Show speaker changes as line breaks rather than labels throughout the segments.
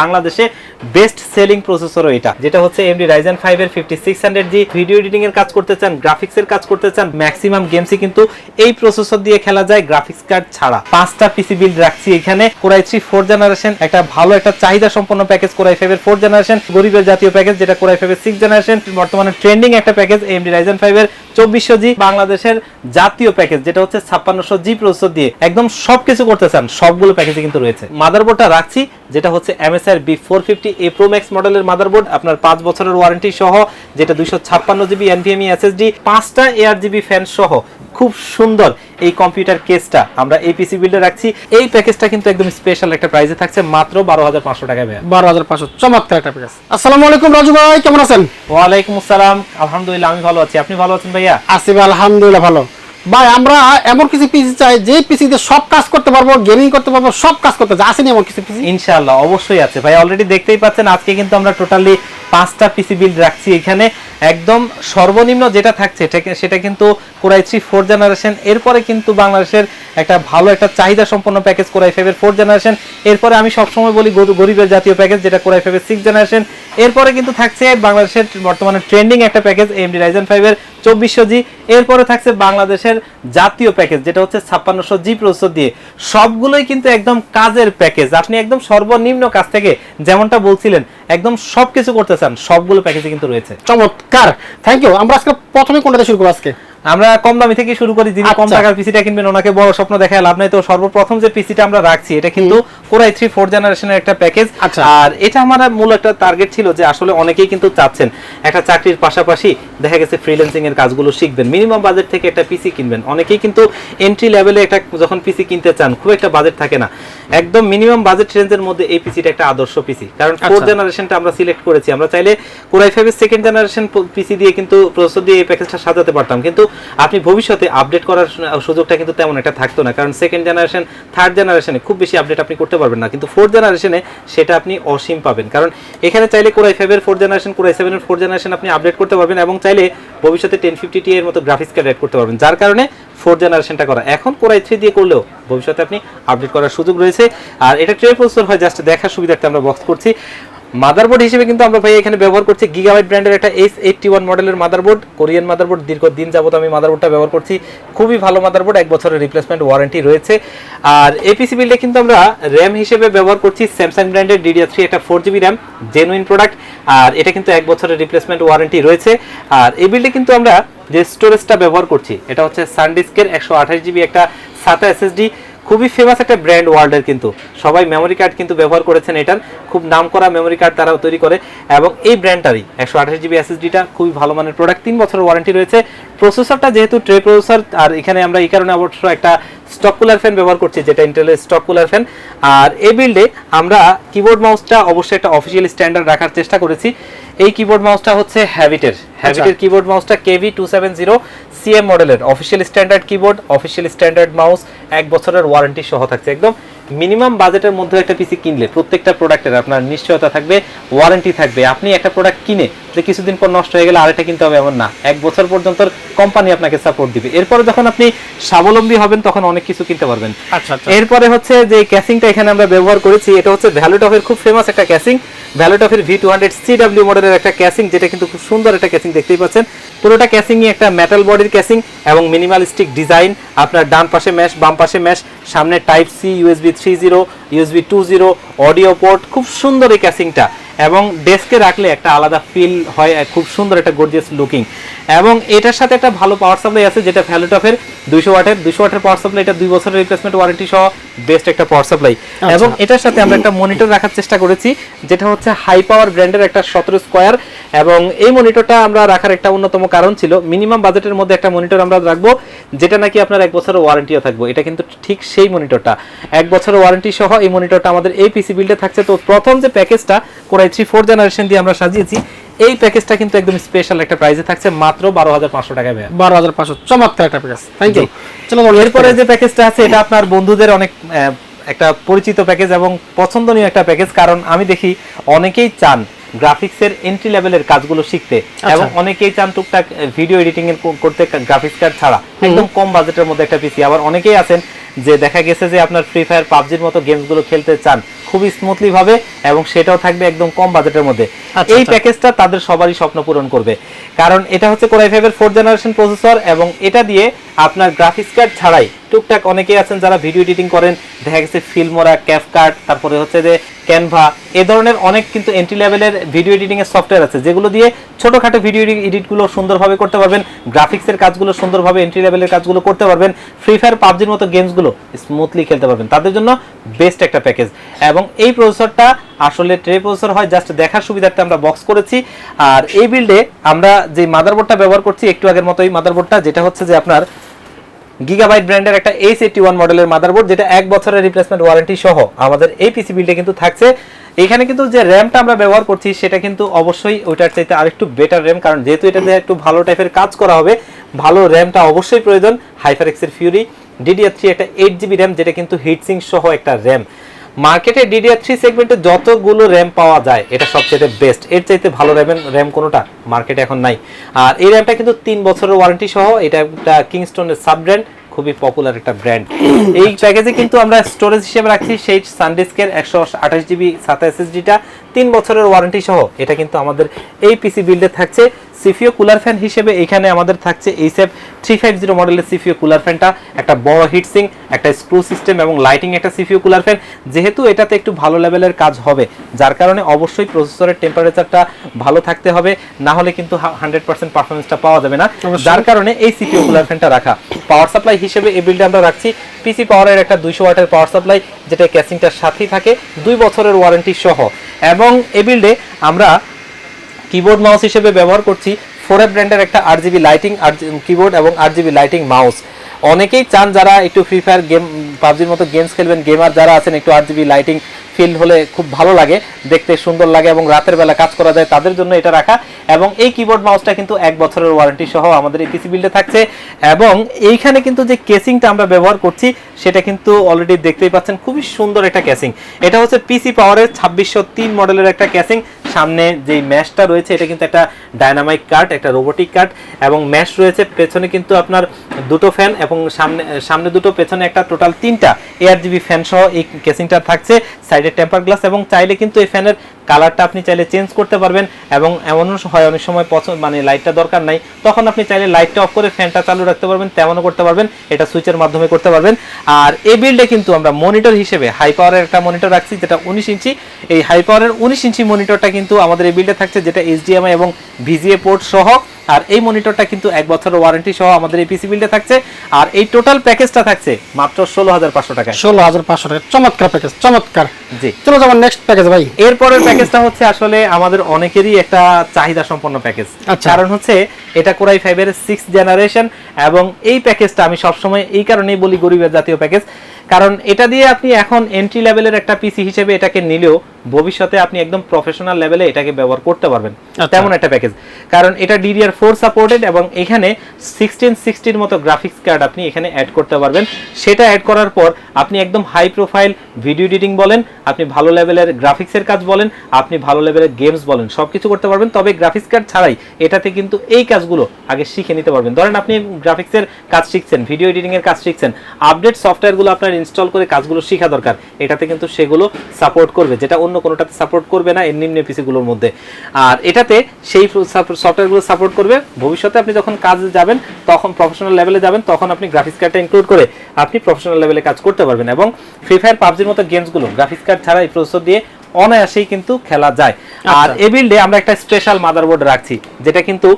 বাংলাদেশে best selling প্রসেসরও এটা, যেটা হচ্ছে এমডি রাইজেন ফাইভ এর fifty six hundred G video editing এর কাজ করতে চান গ্রাফিক্স এর কাজ করতে চান ম্যাক্সিমাম গেমসই কিন্তু এই প্রসেসর দিয়ে খেলা যায় গ্রাফিক্স কার্ড ছাড়া। পাঁচটা পিসি বিল্ড রাখছি এখানে কোরাই থ্রি ফোর জেনারেশন একটা ভালো একটা চাহিদা সম্পন্ন প্যাকেজ কোরাই ফাইভ এর ফোর জেনারেশন গরিবের জাতীয় প্যাকেজ যেটা কোরাই ফাইভ এর সিক্স জেনারেশন বর্তমানে ট্রেন্ডিং একটা প্যাকেজ এমডি রাইজেন ফাইভ এর চব্বিশশো জি বাংলাদেশের জাতীয় প্যাকেজ যেটা হচ্ছে ছাপ্পান্নশো জি প্রসেসর দিয়ে একদম সবকিছু করতে চান সবগুলো প্যাকেজে কিন্তু রয়েছে। মাদারবোর্ডটা রাখছি যেটা হচ্ছে MSI B four fifty A pro max মডেলের মাদারবোর্ড আপনার পাঁচ বছরের ওয়ারেন্টি সহ যেটা দুইশো ছাপ্পান্ন জিবি এনভিএমই এসএসডি পাঁচটা এআর জিবি ফ্যান সহ। খুব সুন্দর এই কম্পিউটার কেসটা আমরা এই পিসি বিল্ডে রাখছি। এই প্যাকেজটা কিন্তু একদম স্পেশাল একটা প্রাইসে থাকছে মাত্র বারো হাজার পাঁচশো টাকায়
বারো হাজার পাঁচশো চমৎকার একটা প্যাকেজ আসসালামু আলাইকুম রাজু ভাই কেমন আছেন?
ওয়ালাইকুম আসসালাম আলহামদুলিল্লাহ আমি ভালো আছি। আপনি ভালো আছেন ভাইয়া?
আসিফ আলহামদুলিল্লাহ ভালো। ভাই আমরা এমন কিছু পিসি চাই যে পিসিতে সব কাজ করতে পারব গেমিং করতে পারব সব কাজ করতে চাই আসেনি এমন কিছু পিসি
ইনশাআল্লাহ অবশ্যই আছে। ভাই অলরেডি দেখতেই পাচ্ছেন আজকে কিন্তু আমরা টোটালি পাঁচটা পিসি বিল্ড রাখছি এখানে। একদম সর্বনিম্ন যেটা থাকছে সেটা কিন্তু কোরাই থ্রি ফোর জেনারেশন এরপরে কিন্তু বাংলাদেশের একটা ভালো একটা চাহিদা সম্পন্ন প্যাকেজ কোরাই ফাইভের ফোর জেনারেশন এরপরে আমি সবসময় বলি গরিবের জাতীয় প্যাকেজ যেটা কোরাই ফাইভের সিক্স জেনারেশন এরপরে কিন্তু থাকছে বাংলাদেশের বর্তমানে ট্রেন্ডিং একটা প্যাকেজ এমডি রাইজেন ফাইভের চব্বিশশো জি এরপরে থাকছে বাংলাদেশের জাতীয় প্যাকেজ যেটা হচ্ছে ছাপ্পান্নশো জি প্রসেসর দিয়ে। সবগুলোই কিন্তু একদম কাজের প্যাকেজ আপনি একদম সর্বনিম্ন কাজ থেকে যেমনটা বলছিলেন, একদম সবকিছু করতে চান, সবগুলো প্যাকেজে কিন্তু রয়েছে।
চমৎকার! থ্যাংক ইউ আমরা আজকে প্রথমে কোনটা দিয়ে শুরু করব আজকে?
আমরা কম দামি থেকে শুরু করি যিনি কম
আচ্ছা।
টাকার পিসিটা কিনবেন ওনাকে বড় স্বপ্ন দেখায় লাভ নাই। তো সর্বপ্রথম যে পিসিটা আমরা রাখছি এটা কিন্তু কোরাই থ্রি ফোর জেনারেশনের একটা প্যাকেজ
আচ্ছা।
আর এটা আমার মূল একটা টার্গেট ছিল যে আসলে অনেকেই কিন্তু চাচ্ছেন। একটা চাকরির পাশাপাশি দেখা গেছে ফ্রিল্যান্সিং এর কাজগুলো শিখবেন। মিনিমাম বাজেট থেকে একটা পিসি কিনবেন। অনেকেই কিন্তু এন্ট্রি লেভেলে একটা যখন পিসি কিনতে চান খুব একটা বাজেট থাকে না। একদম মিনিমাম বাজেট রেঞ্জের মধ্যে এই পিসিটা একটা আদর্শ পিসি কারণ ফোর
আচ্ছা।
জেনারেশনটা আমরা সিলেক্ট করেছি। আমরা চাইলে কোরাই ফাইভের সেকেন্ড জেনারেশন পিসি দিয়ে কিন্তু প্রসেসর দিয়ে এই প্যাকেজটা সাজাতে পারতাম। কিন্তু আপনি ভবিষ্যতে আপডেট করার সুযোগটা কিন্তু তেমন একটা থাকতো না। কারণ সেকেন্ড জেনারেশন থার্ড জেনারেশনে খুব বেশি আপডেট আপনি করতে পারবেন না। কিন্তু ফোর্থ জেনারেশনে সেটা আপনি অসীম পাবেন। কারণ এখানে চাইলে কোরাই ফাইভের ফোর জেনারেশন কোরাই সেভেনের ফোর জেনারেশন আপনি আপডেট করতে পারবেন এবং চাইলে ভবিষ্যতে টেন ফিফটি টি এর মতো গ্রাফিক্স কার্ড অ্যাড করতে পারবেন। যার কারণে ফোর জেনারেশনটা করা। এখন কোরাই থ্রি দিয়ে করলেও ভবিষ্যতে আপনি আপডেট করার সুযোগ রয়েছে। আর এটা ট্রে প্রসেসর হয় জাস্ট দেখার সুবিধার্থে আমরা বক্স করছি। মাদারবোর্ড হিসেবে কিন্তু আমরা ভাই এখানে ব্যবহার করছি গিগাবাইট ব্র্যান্ডের একটা এস এইটটি ওয়ান মডেলের মাদারবোর্ড কোরিয়ান মাদারবোর্ড দীর্ঘদিন যাবত আমি মাদারবোর্ডটা ব্যবহার করছি। খুবই ভালো মাদারবোর্ড এক বছরের রিপ্লেসমেন্ট ওয়ারেন্টি রয়েছে। আর এপিসি বিল্ডে কিন্তু আমরা র্যাম হিসেবে ব্যবহার করছি স্যামসাং ব্র্যান্ডের ডিডিআর থ্রি একটা four GB RAM genuine product আর এটা কিন্তু এক বছরের রিপ্লেসমেন্ট ওয়ারেন্টি রয়েছে। আর এই বিল্ডে কিন্তু আমরা যে স্টোরেজটা ব্যবহার করছি, এটা হচ্ছে সানডিস্কের একশো আঠাশ জিবি একটা সাতা এসএসডি খুবই ফেমাস একটা ব্র্যান্ড ওয়ার্ল্ডের কিন্তু। সবাই মেমোরি কার্ড কিন্তু ব্যবহার করেছেন এটার। খুব নাম করা মেমোরি কার্ড তারা তৈরি করে। এবং এই ব্র্যান্ডটারই একশো আঠাশ জিবি এসএসডিটা খুবই ভালো মানের প্রোডাক্ট তিন বছরের ওয়ারেন্টি রয়েছে। প্রসেসরটা যেহেতু ট্রে প্রসেসর আর এখানে আমরা এই কারণে অবশ্য একটা স্টক কুলার ফ্যান ব্যবহার করছি যেটা ইন্টেলের স্টক কুলার ফ্যান আর এই বিল্ডে আমরা কিবোর্ড মাউসটা অবশ্যই একটা অফিসিয়াল স্ট্যান্ডার্ড রাখার চেষ্টা করেছি। এই কিবোর্ড মাউসটা হচ্ছে হ্যাবিটের হ্যাবিটের keyboard মাউসটা KV two seven zero CM মডেলের official standard keyboard official standard mouse এক বছরের ওয়ারেন্টি সহ থাকছে একদম মিনিমাম বাজেটের মধ্যে একটা পিসি কিনলে প্রত্যেকটা প্রোডাক্টের আপনার নিশ্চয়তা থাকবে ওয়ারেন্টি থাকবে। আপনি একটা প্রোডাক্ট কিনে যে কিছুদিন পর নষ্ট হয়ে গেলে আরেকটা কিনতে হবে এমন না। এক বছর পর্যন্ত কোম্পানি আপনাকে সাপোর্ট দিবে। এরপরে যখন আপনি স্বাবলম্বী হবেন তখন অনেক কিছু কিনতে পারবেন।
আচ্ছা আচ্ছা।
এরপরে হচ্ছে যে ক্যাসিংটা এখানে আমরা ব্যবহার করেছি এটা হচ্ছে ভ্যালুটফের খুব ফেমাস একটা ক্যাসিং ভ্যালুটফের ভি টু হান্ড্রেড সিডাব্লিউ মডেলের একটা ক্যাসিং যেটা কিন্তু খুব সুন্দর একটা ক্যাসিং দেখতেই পাচ্ছেন। পুরোটা ক্যাসিংই একটা মেটাল বডির ক্যাসিং এবং মিনিমালিস্টিক ডিজাইন আপনার ডান পাশে ম্যাশ বাম পাশে ম্যাশ সামনে type C USB three zero USB two zero audio port খুব সুন্দর এই ক্যাসিংটা এবং ডেস্কে রাখলে একটা আলাদা ফিল হয় খুব সুন্দর একটা গর্জিয়াস লুকিং এবং এটার সাথে একটা ভালো পাওয়ার সাপ্লাই আছে যেটা ভ্যালুটফের দুইশো ওয়াটের। দুইশো ওয়াটের পাওয়ার সাপ্লাই এটা দুই বছরের রিপ্লেসমেন্ট ওয়ারেন্টি সহ বেস্ট একটা পাওয়ার সাপ্লাই এবং এটার সাথে আমরা একটা মনিটর রাখার চেষ্টা করেছি যেটা হচ্ছে হাই পাওয়ার ব্র্যান্ডের একটা সতেরো স্কোয়ার এবং এই মনিটরটা আমরা রাখার একটা অন্যতম কারণ ছিল মিনিমাম বাজেটের মধ্যে একটা মনিটর আমরা রাখব যেটা নাকি আপনার এক বছরের ওয়ারেন্টিও থাকব। এটা কিন্তু ঠিক সেই মনিটরটা এক বছরের ওয়ারেন্টি সহ এই মনিটরটা আমাদের এই পিসি বিল্ডে থাকছে। তো প্রথম যে প্যাকেজটা কোরাই থ্রি ফোর জেনারেশন দিয়ে আমরা সাজিয়েছি। এই প্যাকেজটা কিন্তু একদম স্পেশাল একটা প্রাইসে থাকছে মাত্র বারো হাজার পাঁচশো টাকায়
বারো হাজার পাঁচশো চমৎকার একটা প্যাকেজ থ্যাংক ইউ চলো
এরপরে যে প্যাকেজটা আছে এটা আপনার বন্ধুদের অনেক একটা পরিচিত প্যাকেজ এবং পছন্দনীয় একটা প্যাকেজ কারণ আমি দেখি অনেকেই চান গ্রাফিক্সের এন্ট্রি লেভেলের কাজগুলো শিখতে এবং অনেকেই চান টুকটাক ভিডিও এডিটিং এর করতে গ্রাফিক্স কার্ড ছাড়া। একদম কম বাজেটের মধ্যে একটা পিসি আবার অনেকেই আছেন যে দেখা গেছে যে আপনার ফ্রি ফায়ার পাবজির মতো গেমসগুলো খেলতে চান খুবই স্মুথলি ভাবে এবং সেটাও থাকবে একদম কম বাজেটের মধ্যে
আচ্ছা,
এই
আচ্ছা।
প্যাকেজটা তাদের সবারই স্বপ্ন পূরণ করবে কারণ এটা হচ্ছে কোরাই ফাইভের ফোর্থ জেনারেশন প্রসেসর এবং এটা দিয়ে আপনার গ্রাফিক্স কার্ড ছাড়াই টুকটাক অনেকেই আছেন যারা ভিডিও এডিটিং করেন। দেখা গেছে ফিল্মোরা ক্যাফ কার্ড তারপরে হচ্ছে যে ক্যানভা এ ধরনের অনেক কিন্তু এন্ট্রি লেভেলের ভিডিও এডিটিং এর সফটওয়্যার আছে, যেগুলো দিয়ে ছোটখাটো ভিডিও এডিটগুলো সুন্দরভাবে করতে পারবেন গ্রাফিক্সের কাজগুলো সুন্দরভাবে এন্ট্রি লেভেলের কাজগুলো করতে পারবেন ফ্রি ফায়ার পাবজির মতো গেমসগুলো স্মুথলি খেলতে পারবেন। তাদের জন্য বেস্ট একটা প্যাকেজ এবং এই প্রসেসরটা আসলে ট্রে প্রসেসর হয় জাস্ট দেখার সুবিধার্থে আমরা বক্স করেছি। আর এই বিল্ডে আমরা যে মাদারবোর্ডটা ব্যবহার করছি, একটু আগের মতো এই মাদারবোর্ডটা যেটা হচ্ছে যে আপনার গিগাবাইট ব্র্যান্ডের একটা এইচ এইটি ওয়ান মডেলের মাদারবোর্ড যেটা এক বছরের রিপ্লেসমেন্ট ওয়ারেন্টি সহ আমাদের এই পিসি বিল্ডে কিন্তু থাকছে। এখানে কিন্তু যে র্যামটা আমরা ব্যবহার করছি, সেটা কিন্তু অবশ্যই ওইটার চাইতে আরেকটু বেটার র্যাম কারণ যেহেতু এটাতে একটু ভালো টাইপের কাজ করা হবে, ভালো র্যামটা অবশ্যই প্রয়োজন। হাইফার এক্সের ফিউরি ডিডিআর থ্রি একটা এইট জিবি র্যাম যেটা কিন্তু হিটসিং সহ একটা র্যাম মার্কেটে ডিডিআর থ্রি সেগমেন্টে যতগুলো র্যাম পাওয়া যায়, এটা সবচেয়ে বেস্ট এর চাইতে ভালো র্যামের র্যাম কোনোটা মার্কেটে এখন নাই। আর এই র্যামটা কিন্তু তিন বছরের ওয়ারেন্টি সহ, এটা একটা কিংস্টোনের সাব ব্র্যান্ড খুবই পপুলার একটা ব্র্যান্ড এই প্যাকেজে কিন্তু আমরা স্টোরেজ হিসেবে রাখছি সেই সানডিস্কের একশো আঠাশ জিবি সাতা এসএসডিটা তিন বছরের ওয়ারেন্টি সহ। এটা কিন্তু আমাদের এই পিসি বিল্ডে থাকছে। সিফিও কুলার ফ্যান হিসেবে এখানে আমাদের থাকছে এইসএফ থ্রি ফাইভ জিরো মডেলের সিফিও কুলার ফ্যানটা একটা বড় হিটসিং একটা স্ক্রু সিস্টেম এবং লাইটিং একটা সিফিও কুলার ফ্যান যেহেতু এটাতে একটু ভালো লেভেলের কাজ হবে যার কারণে অবশ্যই প্রসেসরের টেম্পারেচারটা ভালো থাকতে হবে। না হলে কিন্তু হান্ড্রেড পার্সেন্ট পারফরমেন্সটা পাওয়া যাবে না। যার কারণে এই সিপিও কুলার ফ্যানটা রাখা। পাওয়ার সাপ্লাই হিসেবে এই বিল্ডে আমরা রাখছি। পিসি পাওয়ারের একটা দুইশো ওয়াটের পাওয়ার সাপ্লাই যেটা ক্যাসিংটার সাথেই থাকে, দুই বছরের ওয়ারেন্টি সহ। এবং এই বিল্ডে আমরা কিবোর্ড মাউস হিসেবে ব্যবহার করছি। ফোর ব্র্যান্ডের একটা আট জিবি লাইটিং আর কিবোর্ড এবং আট জিবি লাইটিং মাউস অনেকেই চান যারা একটু ফ্রি ফায়ার গেম পাবজির মতো গেমস খেলবেন গেমার যারা আছেন, একটু আট জিবি লাইটিং ফিল হলে খুব ভালো লাগে, দেখতে সুন্দর লাগে এবং রাতের বেলা কাজ করা যায় তাদের জন্য এটা রাখা। এবং এই কিবোর্ড মাউসটা কিন্তু এক বছরের ওয়ারেন্টি সহ আমাদের এই পিসি বিল্ডে থাকছে। এবং এইখানে কিন্তু যে কেসিংটা আমরা ব্যবহার করছি, সেটা কিন্তু অলরেডি দেখতেই পাচ্ছেন, খুবই সুন্দর একটা ক্যাসিং এটা হচ্ছে পিসি পাওয়ারের ছাব্বিশশো তিন মডেলের একটা ক্যাসিং সামনে যে ম্যাশটা রয়েছে, এটা কিন্তু একটা ডায়নামাইক কাট একটা রোবোটিক কাট এবং ম্যাশ রয়েছে, পেছনে কিন্তু আপনার দুটো ফ্যান এবং সামনে সামনে দুটো, পেছনে একটা টোটাল তিনটা এয়ার জিবি ফ্যান সহ এই কেসিংটা থাকছে। সাইডে টেম্পার গ্লাস এবং চাইলে কিন্তু এই ফ্যানের কালারটা আপনি চাইলে চেঞ্জ করতে পারবেন এবং এমনও হয় অনেক সময় পছন্দ মানে লাইটটা দরকার নাই, তখন আপনি চাইলে লাইটটা অফ করে ফ্যানটা চালু রাখতে পারবেন, তেমনও করতে পারবেন, এটা সুইচের মাধ্যমে করতে পারবেন। আর এই বিল্ডে কিন্তু আমরা মনিটর হিসেবে হাই পাওয়ারের একটা মনিটর রাখছি, যেটা উনিশ ইঞ্চি। এই হাই পাওয়ারের উনিশ ইঞ্চি মনিটরটা কিন্তু আমাদের এই বিল্ডে থাকছে, যেটা এইচডিএমআই এবং ভিজিএ পোর্ট সহ আর এই মনিটরটা কিন্তু এক বছরের ওয়ারেন্টি সহ আমাদের এই পিসি বিল্ডে থাকছে। আর এই টোটাল প্যাকেজটা থাকছে মাত্র ষোলো হাজার পাঁচশো টাকায়।
ষোলো হাজার পাঁচশো টাকা। চমৎকার প্যাকেজ চমৎকার।
জি।
চলো যাবার নেক্সট প্যাকেজ ভাই।
এরপরের প্যাকেজটা হচ্ছে আসলে আমাদের অনেকেরই একটা চাহিদা সম্পন্ন প্যাকেজ
আচ্ছা।
কারণ হচ্ছে এটা কোরাই ফাইভের সিক্স জেনারেশন এবং এই প্যাকেজটা আমি সবসময় এই কারণেই বলি গরিবের জাতীয় প্যাকেজ কারণ এটা দিয়ে আপনি এখন এন্ট্রি লেভেলের একটা পিসি হিসেবে এটাকে নিলেও ভবিষ্যতে আপনি একদম প্রফেশনাল লেভেলে এটাকে ব্যবহার করতে পারবেন।
আচ্ছা।
তেমন একটা প্যাকেজ কারণ এটা ডিডিআর ফোর সাপোর্টেড এবং এখানে সিক্সটিন সিক্সটির মতো গ্রাফিক্স কার্ড আপনি এখানে অ্যাড করতে পারবেন। সেটা অ্যাড করার পর আপনি একদম হাই প্রোফাইল ভিডিও এডিটিং বলেন আপনি ভালো লেভেলের গ্রাফিক্সের কাজ বলেন আপনি ভালো লেভেলের গেমস বলেন সব কিছু করতে পারবেন। তবে গ্রাফিক্স কার্ড ছাড়াই এটাতে কিন্তু এই কাজগুলো আগে শিখে নিতে পারবেন। ধরেন আপনি গ্রাফিক্সের কাজ শিখছেন ভিডিও এডিটিংয়ের কাজ শিখছেন। আপডেট সফটওয়্যারগুলো আপনার ইনস্টল করে কাজগুলো শেখা দরকার। এটাতে কিন্তু সেগুলো সাপোর্ট করবে যেটা অন্য কোনোটাতে সাপোর্ট করবে না এর নিম্ন পিসিগুলোর মধ্যে। আর এটাতে সেই সফটওয়্যারগুলো সাপোর্ট করবে। ভবিষ্যতে আপনি যখন কাজে যাবেন তখন প্রফেশনাল লেভেলে যাবেন তখন আপনি গ্রাফিক্স কার্ডটা ইনক্লুড করে আপনি প্রফেশনাল লেভেলে কাজ করতে পারবেন এবং ফ্রি ফায়ার পাবজির মতো গেমসগুলো গ্রাফিক্স কার্ড ছাড়া এই প্রসেসর দিয়ে অনায়াসেই কিন্তু খেলা যায়। আর
আচ্ছা।
এ বিল্ডে আমরা একটা স্পেশাল মাদারবোর্ড রাখছি যেটা কিন্তু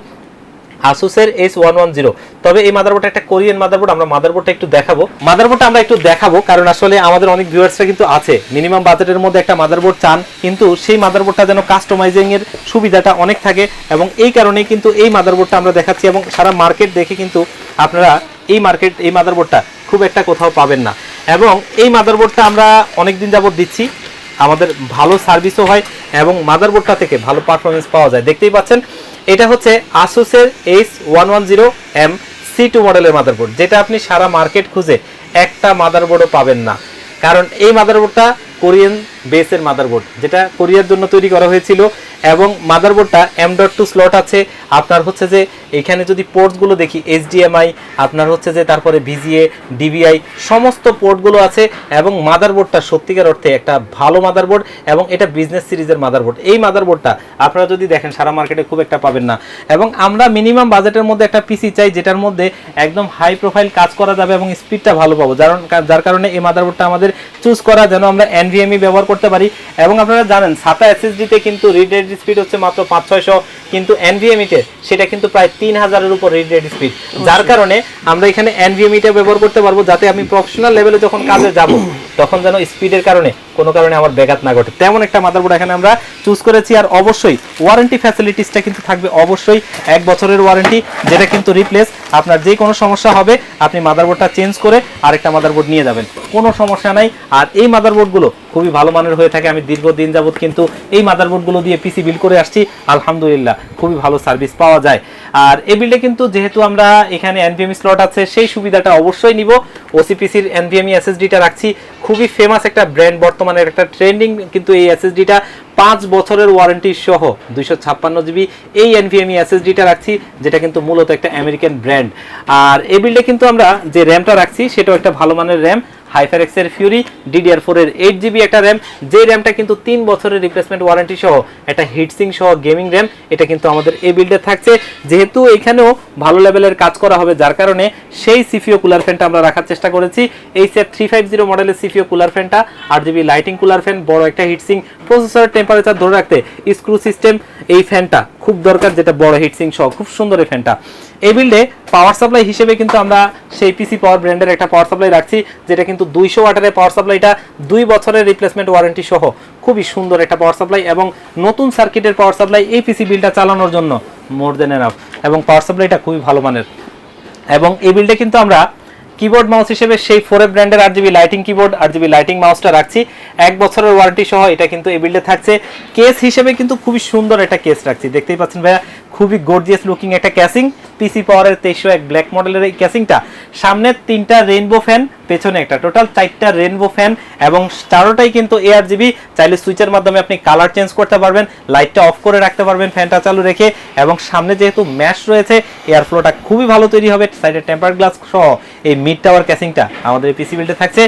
আসুসের এস ওয়ান ওয়ান জিরো তবে এই মাদারবোর্ডটা একটা কোরিয়ান মাদারবোর্ড আমরা মাদারবোর্ডটা একটু দেখাবো। মাদারবোর্ডটা আমরা একটু দেখাবো, কারণ আসলে আমাদের অনেক ভিউয়ার্সরা কিন্তু আছে। মিনিমাম বাজেটের মধ্যে একটা মাদারবোর্ড চান, কিন্তু সেই মাদারবোর্ডটা যেন কাস্টমাইজিং এর সুবিধাটা অনেক থাকে, এবং এই কারণেই কিন্তু এই মাদারবোর্ডটা আমরা দেখাচ্ছি, এবং সারা মার্কেট দেখে কিন্তু আপনারা এই মার্কেট এই মাদারবোর্ডটা খুব একটা কোথাও পাবেন না। এবং এই মাদারবোর্ডটা আমরা অনেক দিন যাবত দিচ্ছি। আমাদের ভালো সার্ভিসও হয়, এবং মাদারবোর্ডটা থেকে ভালো পারফরমেন্স পাওয়া যায়। দেখতেই পাচ্ছেন এটা হচ্ছে আসুসের H one one zero M C two মডেলের মাদারবোর্ড যেটা আপনি সারা মার্কেট খুঁজে একটা মাদারবোর্ডও পাবেন না। কারণ এই মাদারবোর্ডটা কোরিয়ান বেসের মাদারবোর্ড যেটা কোরিয়ার জন্য তৈরি করা হয়েছিল, এবং মাদারবোর্ডটা এম ডট টু স্লট আছে। আপনার হচ্ছে যে এখানে যদি পোর্টসগুলো দেখি এইচডিএমআই আপনার হচ্ছে যে তারপরে ভিজিএ ডিবিআই সমস্ত পোর্টগুলো আছে এবং মাদারবোর্ডটা সত্যিকার অর্থে একটা ভালো মাদারবোর্ড এবং এটা বিজনেস সিরিজের মাদারবোর্ড এই মাদারবোর্ডটা আপনারা যদি দেখেন, সারা মার্কেটে খুব একটা পাবেন না। এবং আমরা মিনিমাম বাজেটের মধ্যে একটা পিসি চাই, যেটার মধ্যে একদম হাই প্রোফাইল কাজ করা যাবে এবং স্পিডটা ভালো পাবো। যার যার কারণে এই মাদারবোর্ডটা আমাদের চুজ করা, যেন আমরা এনভিএমই ব্যবহার করতে পারি। এবং আপনারা জানেন সাতা এসএসডিতে কিন্তু রিড রেড স্পিড হচ্ছে মাত্র পাঁচ, ছয়শো, কিন্তু এনভিএমইতে সেটা কিন্তু প্রায় তিন হাজারের উপর রিড স্পিড যার কারণে আমরা এখানে এনভিএমিটা ব্যবহার করতে পারব যাতে আমি প্রফেশনাল লেভেলে যখন কাজে যাব তখন যেন স্পিডের কারণে কোনো কারণে আমার ব্যাঘাত না ঘটে। তেমন একটা মাদারবোর্ড এখানে আমরা চুজ করেছি আর অবশ্যই ওয়ারেন্টি ফ্যাসিলিটিসটা কিন্তু থাকবে অবশ্যই এক বছরের ওয়ারেন্টি যেটা কিন্তু রিপ্লেস আপনার যে কোনো সমস্যা হবে, আপনি মাদারবোর্ডটা চেঞ্জ করে আরেকটা মাদারবোর্ড নিয়ে যাবেন। কোনো সমস্যা নাই। আর এই মাদারবোর্ডগুলো খুবই ভালো মানের হয়ে থাকে। আমি দীর্ঘদিন যাবত কিন্তু এই মাদারবোর্ডগুলো দিয়ে পিসি বিল করে আসছি। আলহামদুলিল্লাহ, খুবই ভালো সার্ভিস পাওয়া যায়। আর এই বিল্ডে কিন্তু যেহেতু আমরা এখানে এনভিএমই স্লট আছে, সেই সুবিধাটা অবশ্যই নিব। ওসিপিসির এনভিএমই এসএসডিটা রাখছি। খুবই ফেমাস একটা ব্র্যান্ড বর্তমানে একটা ট্রেন্ডিং কিন্তু এই এসএসডিটা পাঁচ বছরের ওয়ারেন্টি সহ দুইশো ছাপ্পান্ন জিবি এই এনভিএমই এসএসডিটা রাখছি, যেটা কিন্তু মূলত একটা আমেরিকান ব্র্যান্ড আর এই বিল্ডে কিন্তু আমরা যে র্যামটা রাখছি, সেটাও একটা ভালো মানের র্যাম হাইফার এক্সের ফিউরি ডিডিআর ফোর এর এইট জিবি একটা র্যাম যে র্যামটা কিন্তু তিন বছরের রিপ্লেসমেন্ট ওয়ারেন্টি সহ একটা হিটসিং সহ গেমিং র্যাম এটা কিন্তু আমাদের এই বিল্ডে থাকছে। যেহেতু এখানেও ভালো লেভেলের কাজ করা হবে, যার কারণে সেই সিফিও কুলার ফ্যানটা আমরা রাখার চেষ্টা করেছি। এই সেট থ্রি ফাইভ জিরো মডেলের সিফিও কুলার ফ্যানটা আট জিবি লাইটিং কুলার ফ্যান বড় একটা হিটসিং প্রসেসর টেম্পারেচার ধরে রাখতে স্ক্রু সিস্টেম এই ফ্যানটা খুব দরকার যেটা বড় হিটসিং সহ, খুব সুন্দর এই ফ্যানটা এই বিল্ডে পাওয়ার সাপ্লাই হিসেবে কিন্তু আমরা সেই পিসি পাওয়ার ব্র্যান্ডের একটা পাওয়ার সাপ্লাই রাখছি, যেটা কিন্তু দুইশো ওয়াটারের পাওয়ার সাপ্লাইটা দুই বছরের রিপ্লেসমেন্ট ওয়ারেন্টি সহ খুবই সুন্দর একটা পাওয়ার সাপ্লাই এবং নতুন সার্কিটের পাওয়ার সাপ্লাই এই পিসি বিলটা চালানোর জন্য মোর দেন এনাফ এবং পাওয়ার সাপ্লাইটা খুবই ভালো মানের। এবং এই বিল্ডে কিন্তু আমরা কিবোর্ড মাউস হিসেবে সেই ফোরে ব্র্যান্ডের RGB lighting keyboard RGB lighting মাউসটা রাখছি। এক বছরের ওয়ারেন্টি সহ এটা কিন্তু এই বিল্ডে থাকছে। কেস হিসেবে কিন্তু খুবই সুন্দর একটা কেস রাখছি। দেখতেই পাচ্ছেন ভাইয়া, খুবই গর্জিয়াস লুকিং একটা ক্যাসিং পিসি পাওয়ারের তেইশশো এক ব্ল্যাক মডেলের এই ক্যাসিংটা সামনে তিনটা রেইনবো ফ্যান পেছনে একটা টোটাল চারটা রেইনবো ফ্যান এবং চারোটাই কিন্তু এআর জিবি চাইলে সুইচের মাধ্যমে আপনি কালার চেঞ্জ করতে পারবেন লাইটটা অফ করে রাখতে পারবেন ফ্যানটা চালু রেখে এবং সামনে যেহেতু ম্যাশ রয়েছে এয়ার ফ্লোটা খুবই ভালো তৈরি হবে সাইডে টেম্পার গ্লাস সহ এই মিড টাওয়ার ক্যাসিংটা আমাদের পিসি বিল্ডে থাকছে।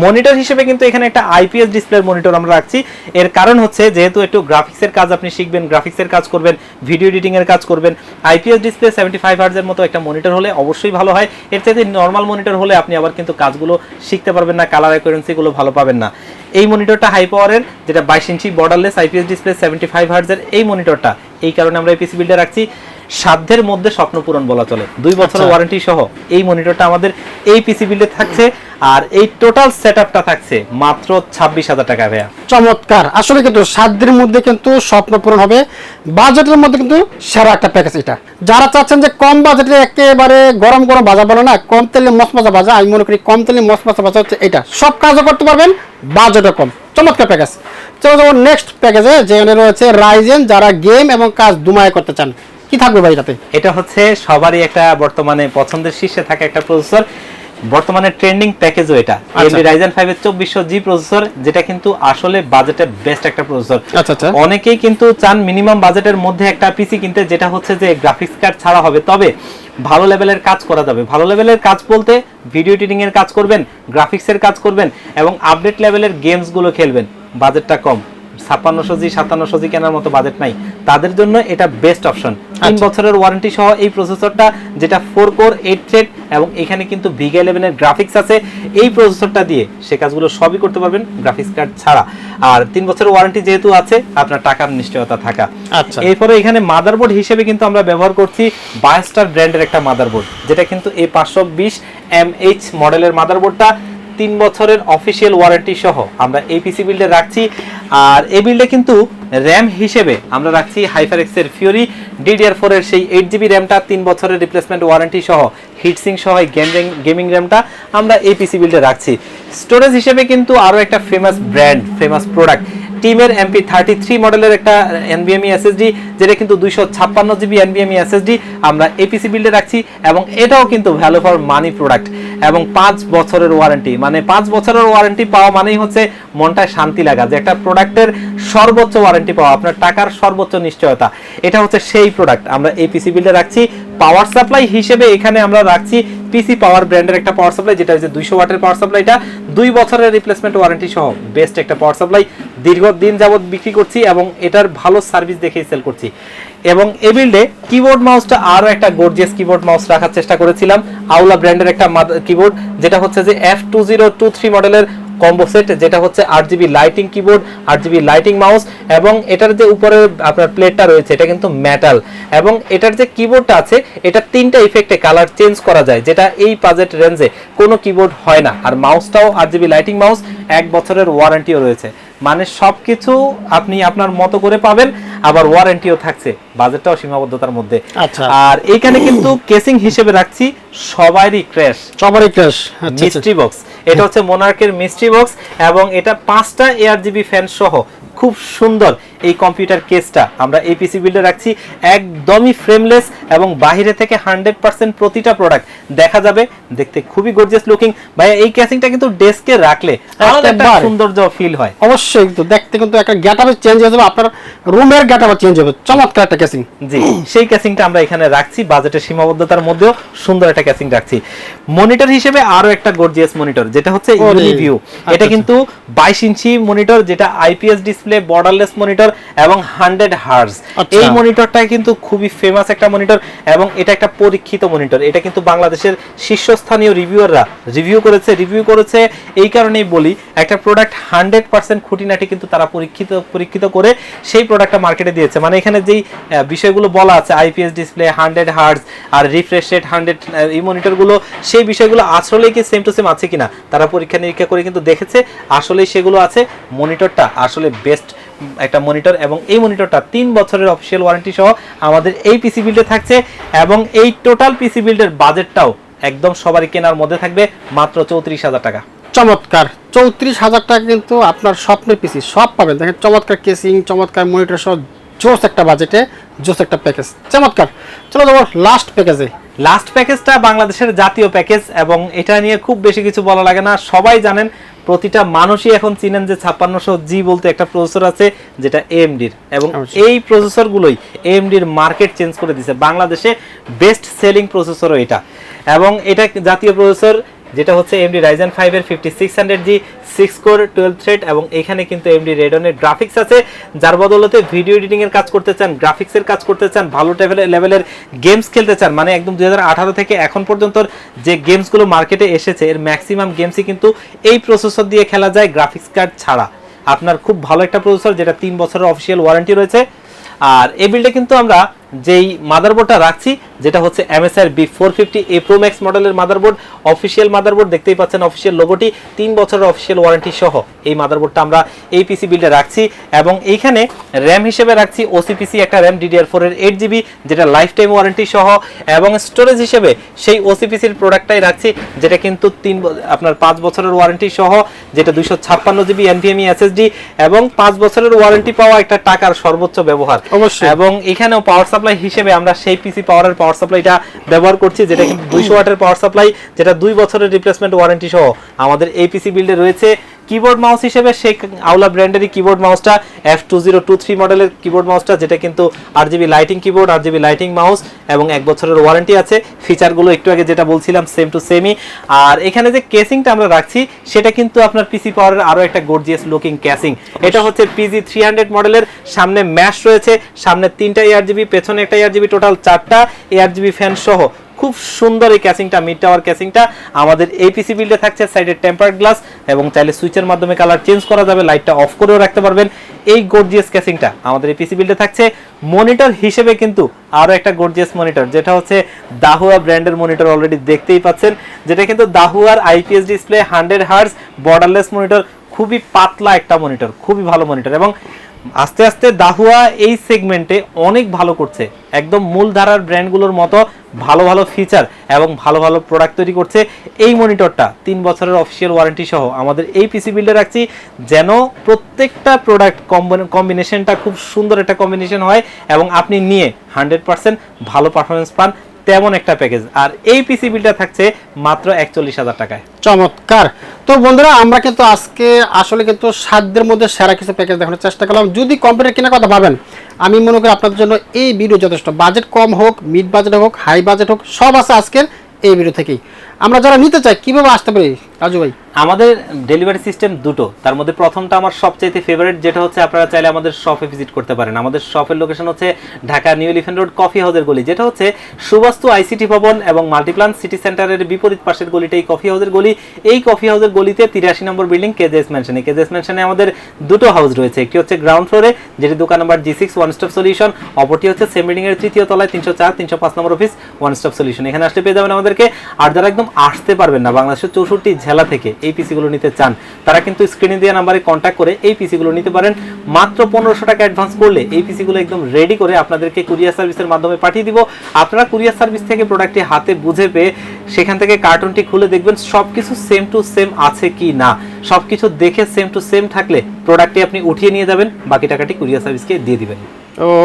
মনিটর হিসেবে কিন্তু এখানে একটা আইপিএস ডিসপ্লের মনিটর আমরা রাখছি। এর কারণ হচ্ছে যেহেতু একটু গ্রাফিক্সের কাজ আপনি শিখবেন গ্রাফিক্সের কাজ করবেন ভিডিও এডিটিং এর কাজ করবেন আইপিএস ডিসপ্লে সেভেন্টি ফাইভ হার্জের মতো একটা মনিটর হলে অবশ্যই ভালো হয়। এর চাইতে নর্মাল মনিটর হলে আপনি আবার কিন্তু কাজগুলো শিখতে পারবেন না কালার অ্যাকুরেন্সিগুলো ভালো পাবেন না। এই মনিটরটা হাই পাওয়ারের যেটা বাইশ ইঞ্চি borderless IPS display seventy five হার্জের এই মনিটরটা এই কারণে আমরা এই পিসি বিল্ডে রাখছি। সাধ্যের মধ্যে স্বপ্ন পূরণ বলা চলে। দুই বছরের
আচ্ছা।
ওয়ারেন্টি সহ এই মনিটরটা আমাদের এই পিসি বিল্ডে থাকছে আর এই টোটাল সেটআপটা থাকছে মাত্র ছাব্বিশ হাজার টাকা ভাইয়া।
চমৎকার। আসলে কিন্তু সাধ্যের মধ্যে কিন্তু স্বপ্ন পূরণ হবে। বাজেটের মধ্যে কিন্তু সেরা একটা প্যাকেজ এটা। যারা চাচ্ছেন যে কম বাজেটে একেবারে গরম গরম ভাজা বলে না কম তেলে মশমজা বাজা আমি মনে করি কম তেলে মশমজা বাজা হচ্ছে এটা। সব কাজও করতে পারবেন বাজেটও কম। চমৎকার প্যাকেজ চলো যাব নেক্সট প্যাকেজে যেখানে রয়েছে রাইজেন যারা গেম এবং কাজ দুমায় করতে চান। কি থাকবে ভাই এটাতে
এটা হচ্ছে সবারই একটা বর্তমানে পছন্দের শীর্ষে থাকা একটা প্রসেসর। বর্তমানে ট্রেন্ডিং প্যাকেজও এটা।
আচ্ছা।
AMD Ryzen 5 এর 2400 জি প্রসেসর যেটা কিন্তু আসলে বাজেটের বেস্ট একটা প্রসেসর।
আচ্ছা আচ্ছা।
অনেকেই কিন্তু চান মিনিমাম বাজেটের মধ্যে একটা পিসি কিনতে যেটা হচ্ছে যে গ্রাফিক্স কার্ড ছাড়া হবে। তবে ভালো লেভেলের কাজ করা যাবে। ভালো লেভেলের কাজ বলতে ভিডিও এডিটিং এর কাজ করবেন গ্রাফিক্সের কাজ করবেন এবং আপডেট লেভেলের গেমসগুলো খেলবেন। বাজেটটা কম। ছাপ্পান্নশো জি সাতান্নশো জি কেনার মতো বাজেট নাই। তাদের জন্য এটা বেস্ট অপশন তিন
আচ্ছা।
বছরের ওয়ারেন্টি সহ এই প্রসেসরটা যেটা ফোর কোর এইট থ্রেড এবং এখানে কিন্তু ভিগা ইলেভেনের গ্রাফিক্স আছে এই প্রসেসরটা দিয়ে সে কাজগুলো সবই করতে পারবেন গ্রাফিক্স কার্ড ছাড়া। আর তিন বছরের ওয়ারেন্টি যেহেতু আছে আপনার টাকার নিশ্চয়তা থাকা।
আচ্ছা।
এরপরে এখানে মাদারবোর্ড হিসেবে কিন্তু আমরা ব্যবহার করছি বায়োস্টার ব্র্যান্ডের একটা মাদারবোর্ড যেটা কিন্তু এই পাঁচশো বিশ এম এইচ মডেলের মাদারবোর্ডটা তিন বছরের অফিসিয়াল ওয়ারেন্টি সহ আমরা এই পিসি বিল্ডে রাখছি। আর এই বিল্ডে কিন্তু র্যাম হিসেবে আমরা রাখছি হাইফার এক্সের ফিউরি ডিডিআর ফোরের সেই এইট জিবি র্যামটা তিন বছরের রিপ্লেসমেন্ট ওয়ারেন্টি সহ হিটসিং সহ গেমিং গেমিং র্যামটা আমরা এই পিসি বিল্ডে রাখছি। স্টোরেজ হিসেবে কিন্তু আরও একটা ফেমাস ব্র্যান্ড ফেমাস প্রোডাক্ট টিমের এমপি থার্টি থ্রি মডেলের একটা এনবিএমই এসএসডি যেটা কিন্তু দুইশো ছাপ্পান্ন জিবি এনবিএমই এসএসডি আমরা এপিসি বিল্ডে রাখছি এবং এটাও কিন্তু ভ্যালু ফর মানি প্রোডাক্ট এবং পাঁচ বছরের ওয়ারেন্টি মানে পাঁচ বছরের ওয়ারেন্টি পাওয়া মানেই হচ্ছে মনটায় শান্তি লাগা, যে একটা প্রোডাক্টের সর্বোচ্চ ওয়ারেন্টি পাওয়া, আপনার টাকার সর্বোচ্চ নিশ্চয়তা। এটা হচ্ছে সেই প্রোডাক্ট আমরা এপিসি পিসি বিল্ডে রাখছি পাওয়ার সাপ্লাই হিসেবে এখানে আমরা রাখছি পিসি পাওয়ার ব্র্যান্ডের একটা পাওয়ার সাপ্লাই যেটা হচ্ছে দুইশো ওয়াটের পাওয়ার সাপ্লাইটা দুই বছরের রিপ্লেসমেন্ট ওয়ারেন্টি সহ বেস্ট একটা পাওয়ার সাপ্লাই দীর্ঘদিন যাবৎ বিক্রি করছি এবং এটার ভালো সার্ভিস দেখেই সেল করছি। এবং এ বিল্ডে কিবোর্ড মাউসটা আরও একটা গর্জিয়াস কিবোর্ড মাউস রাখার চেষ্টা করেছিলাম। আউলা ব্র্যান্ডের একটা কিবোর্ড যেটা হচ্ছে যে F two zero two three মডেলের কম্বো সেট যেটা হচ্ছে আট জিবি লাইটিং কিবোর্ড আট জিবি লাইটিং মাউস এবং এটার যে উপরে আপনার প্লেটটা রয়েছে এটা কিন্তু মেটাল এবং এটার যে কিবোর্ডটা আছে এটা তিনটা ইফেক্টে কালার চেঞ্জ করা যায় যেটা এই বাজেট রেঞ্জে কোনো কিবোর্ড হয় না। আর মাউসটাও আট জিবি লাইটিং মাউস এক বছরের ওয়ারেন্টিও রয়েছে। মানে সবকিছু আপনি আপনার মতো করে পাবেন আবার ওয়ারেন্টিও থাকছে। বাজেটটাও সীমাবদ্ধতার মধ্যে।
আচ্ছা।
আর এইখানে কিন্তু কেসিং হিসেবে রাখছি সবারই ক্র্যাশ
সবারই ক্র্যাশ
মিস্ট্রি বক্স এটা হচ্ছে মোনার্কের মিস্ট্রি বক্স এবং এটা পাঁচটা এয়ার জিবি ফ্যান সহ খুব সুন্দর এই কম্পিউটার কেসটা। আমরা এই পিসি বিল্ডে রাখছি একদমই ফ্রেমলেস এবং বাইরে থেকে হান্ড্রেড পার্সেন্ট প্রতিটা প্রোডাক্ট দেখা যাবে দেখতে খুবই গর্জিয়াস লুকিং ভাইয়া এই ক্যাসিংটা কিন্তু ডেস্কে রাখলে একটা। সৌন্দর্য ফিল হয়।
অবশ্যই কিন্তু দেখতে কিন্তু একটা গেটআপে চেঞ্জ হয়ে যাবে আপনার রুমের গেটআপে চেঞ্জ হবে। চমৎকার একটা কেসিং
জি। সেই ক্যাসিংটা আমরা এখানে রাখছি বাজেটের সীমাবদ্ধতার মধ্যেও সুন্দর একটা ক্যাসিং রাখছি। মনিটর হিসেবে আরও একটা গর্জিয়াস মনিটর যেটা হচ্ছে। ইউনিভিউ
আচ্ছা,
এটা
আচ্ছা।
কিন্তু বাইশ ইঞ্চি মনিটর যেটা আইপিএস ডিসপ্লে বর্ডারলেস মনিটর এবং হান্ড্রেড হার্স
আচ্ছা।
এই মনিটরটা কিন্তু খুবই ফেমাস একটা মনিটর এবং এটা একটা পরীক্ষিত মনিটর এটা কিন্তু বাংলাদেশের শীর্ষস্থানীয় রিভিউয়াররা রিভিউ করেছে। রিভিউ করেছে এই কারণেই বলি একটা প্রোডাক্ট হান্ড্রেড পার্সেন্ট খুঁটিনাটি কিন্তু তারা পরীক্ষিত পরীক্ষিত করে সেই প্রোডাক্টটা মার্কেটে দিয়েছে। মানে এখানে যেই বিষয়গুলো বলা আছে আইপিএস ডিসপ্লে হান্ড্রেড হার্স আর রিফ্রেশ রেট হান্ড্রেড এই মনিটরগুলো সেই বিষয়গুলো আসলেই কি সেম টু সেম আছে কিনা তারা পরীক্ষা নিরীক্ষা করে কিন্তু দেখেছে। আসলেই সেগুলো আছে। মনিটরটা আসলে বেস্ট একটা মনিটর এবং এই মনিটরটা তিন বছরের অফিসিয়াল ওয়ারেন্টি সহ আমাদের এই পিসি বিল্ডে থাকছে এবং এই টোটাল পিসি বিল্ডের বাজেটটাও একদম সবারই কেনার মধ্যে থাকবে মাত্র চৌত্রিশ হাজার টাকা।
চমৎকার। চৌত্রিশ হাজার টাকা কিন্তু আপনার স্বপ্নের পিসি সব পাবেন। দেখেন চমৎকার কেসিং চমৎকার মনিটর সহ জোস একটা বাজেটে জোস একটা প্যাকেজ চমৎকার। চলো যাব লাস্ট প্যাকেজে
লাস্ট প্যাকেজটা বাংলাদেশের জাতীয় প্যাকেজ এবং এটা নিয়ে খুব বেশি কিছু বলা লাগে না। সবাই জানেন প্রতিটা মানুষই এখন চিনেন যে ছাপ্পান্নশো জি বলতে একটা প্রসেসর আছে যেটা এএমডির এবং। এই প্রসেসরগুলোই এএমডির মার্কেট চেঞ্জ করে দিছে। বাংলাদেশে বেস্ট সেলিং প্রসেসরও এটা। এবং এটা জাতীয় প্রসেসর যেটা হচ্ছে এমডি রাইজেন ফাইভের fifty six hundred G six core twelve thread এবং এখানে কিন্তু এমডি রেডনের গ্রাফিক্স আছে, যার বদলতে ভিডিও এডিটিংয়ের কাজ করতে চান গ্রাফিক্সের কাজ করতে চান, ভালো লেভেলের গেমস খেলতে চান মানে একদম দুই হাজার আঠারো থেকে এখন পর্যন্ত যে গেমসগুলো মার্কেটে এসেছে, এর ম্যাক্সিমাম গেমসই কিন্তু এই প্রসেসর দিয়ে খেলা যায় গ্রাফিক্স কার্ড ছাড়া। আপনার খুব ভালো একটা প্রসেসর যেটা তিন বছরের অফিসিয়াল ওয়ারেন্টি রয়েছে। আর এই বিলটা কিন্তু আমরা যেই মাদারবোর্ডটা রাখছি যেটা হচ্ছে MSI B four fifty A pro max মডেলের মাদারবোর্ড অফিসিয়াল মাদারবোর্ড দেখতেই পাচ্ছেন অফিসিয়াল লোগোটি তিন বছরের অফিসিয়াল ওয়ারেন্টি সহ এই মাদারবোর্ডটা আমরা এই পিসি বিল্ডে রাখছি এবং এইখানে র্যাম হিসেবে রাখছি ওসিপিসি একটা র্যাম ডিডিআর ফোর এর এইট জিবি যেটা লাইফ টাইম ওয়ারেন্টি সহ এবং স্টোরেজ হিসেবে সেই ওসিপিসির প্রোডাক্টটাই রাখছি যেটা কিন্তু তিন আপনার পাঁচ বছরের ওয়ারেন্টি সহ যেটা দুইশো ছাপ্পান্ন জিবি এনভিএমই এসএসডি এবং পাঁচ বছরের ওয়ারেন্টি পাওয়া একটা টাকার সর্বোচ্চ ব্যবহার
অবশ্যই।
এবং এখানেও পাওয়ার সাপ্লাই হিসেবে আমরা সেই পিসি পাওয়ারের পাওয়ার সাপ্লাইটা ব্যবহার করছি, যেটা কিন্তু দুইশো ওয়াটের পাওয়ার সাপ্লাই যেটা দুই বছরের রিপ্লেসমেন্ট ওয়ারেন্টি সহ আমাদের এই পিসি বিল্ডে রয়েছে। কিবোর্ড মাউস হিসেবে সেই আউলা ব্র্যান্ডেরই keyboard মাউসটা F two zero two three মডেলের কিবোর্ড মাউসটা যেটা কিন্তু আট জিবি লাইটিং কিবোর্ড আট জিবি লাইটিং মাউস এবং এক বছরের ওয়ারেন্টি আছে। ফিচারগুলো একটু আগে যেটা বলছিলাম সেম টু সেমই আর এখানে যে কেসিংটা আমরা রাখছি, সেটা কিন্তু আপনার পিসি পাওয়ারের আরও একটা গর্জিয়াস লুকিং ক্যাসিং এটা হচ্ছে পিজি থ্রি হান্ড্রেড মডেলের সামনে ম্যাশ রয়েছে, সামনে তিনটা এয়ার জিবি পেছনে একটা এয়ার জিবি টোটাল চারটা এয়ার জিবি ফ্যান সহ। খুব সুন্দর এই ক্যাসিংটা মিড টাওয়ার ক্যাসিংটা আমাদের এই পিসি বিল্ডে থাকছে সাইডে টেম্পার্ড গ্লাস এবং চাইলে সুইচের মাধ্যমে কালার চেঞ্জ করা যাবে লাইটটা অফ করেও রাখতে পারবেন। এই গর্জিয়াস ক্যাসিংটা আমাদের এই পিসি বিল্ডে থাকছে। মনিটর হিসেবে কিন্তু আরও একটা গর্জিয়াস মনিটর যেটা হচ্ছে দাহুয়া ব্র্যান্ডের মনিটর অলরেডি দেখতেই পাচ্ছেন, যেটা কিন্তু দাহুয়ার IPS display hundred hertz borderless monitor খুবই পাতলা একটা মনিটর খুবই ভালো মনিটর এবং আস্তে আস্তে দাহুয়া এই সেগমেন্টে অনেক ভালো করছে। একদম মূল ধারার ব্র্যান্ডগুলোর মতো ভালো ভালো ফিচার এবং ভালো ভালো প্রোডাক্ট তৈরি করছে এই মনিটরটা তিন বছরের অফিসিয়াল ওয়ারেন্টি সহ আমাদের এই পিসি বিল্ডে রাখছি যেন প্রত্যেকটা প্রোডাক্ট কম্বিনেশনটা খুব সুন্দর একটা কম্বিনেশন হয় এবং আপনি নিয়ে হান্ড্রেড পার্সেন্ট ভালো পারফরমেন্স পান। তেমন একটা প্যাকেজ আর এই পিসি বিলটা থাকছে মাত্র একচল্লিশ হাজার টাকায়।
চমৎকার। তো বন্ধুরা, আমরা কিন্তু আজকে, আসলে কিন্তু সাধ্যের মধ্যে সেরা কিছু প্যাকেজ দেখানোর চেষ্টা করলাম। যদি কম্পিউটার কেনার কথা ভাবেন, আমি মনে করি আপনাদের জন্য এই ভিডিও যথেষ্ট। বাজেট কম হোক মিড বাজেট হোক হাই বাজেট হোক, সব আছে আজকের এই ভিডিও থেকেই। আমরা যারা নিতে চাই, কীভাবে আসতে পারি? রাজু ভাই।
আমাদের ডেলিভারি সিস্টেম দুটো। তার মধ্যে প্রথমটা আমার সবচাইতে ফেভারিট যেটা হচ্ছে আপনারা চাইলে আমাদের শপে ভিজিট করতে পারেন। আমাদের শপের লোকেশন হচ্ছে Dhaka new elephant road coffee হাউসের গলি, যেটা হচ্ছে সুবাস্তু আইসিটি ভবন এবং মাল্টিপ্লান সিটি সেন্টারের বিপরীত পাশের গলিটা এই কফি হাউসের গলি। এই কফি হাউসের গলিতে তিরাশি নম্বর বিল্ডিং কেজেস ম্যানশনে কেজেস ম্যানশনে আমাদের দুটো হাউস রয়েছে। একটি হচ্ছে গ্রাউন্ড ফ্লোরে যেটি দোকান number G six one stop solution অপরটি হচ্ছে সেম বিল্ডিং এর তৃতীয় তলায় তিনশো চার, তিনশো পাঁচ নম্বর অফিস ওয়ান স্টপ সলিউশন এখানে আসলে পেয়ে যাবেন আমাদেরকে। আর যারা একদম আসতে পারবেন না, বাংলাদেশের চৌষট্টি জেলা থেকে এই পিসিগুলো নিতে চান তারা কিন্তু স্ক্রিনে দেওয়া নাম্বারে কন্ট্যাক্ট করে এই পিসিগুলো নিতে পারেন। মাত্র পনেরোশো টাকা অ্যাডভান্স করলে এই পিসিগুলো একদম রেডি করে আপনাদেরকে কুরিয়ার সার্ভিসের মাধ্যমে পাঠিয়ে দিব। আপনারা কুরিয়ার সার্ভিস থেকে প্রোডাক্টটি হাতে বুঝে পেয়ে সেখান থেকে কার্টুনটি খুলে দেখবেন সব কিছু সেম টু সেম আছে কি না। সব কিছু দেখে সেম টু সেম থাকলে প্রোডাক্টটি আপনি উঠিয়ে নিয়ে যাবেন বাকি টাকাটি কুরিয়ার সার্ভিসকে দিয়ে দিবেন।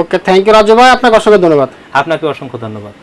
ওকে থ্যাংক ইউ রাজু ভাই আপনাকে অসংখ্য ধন্যবাদ।
আপনাকে অসংখ্য ধন্যবাদ।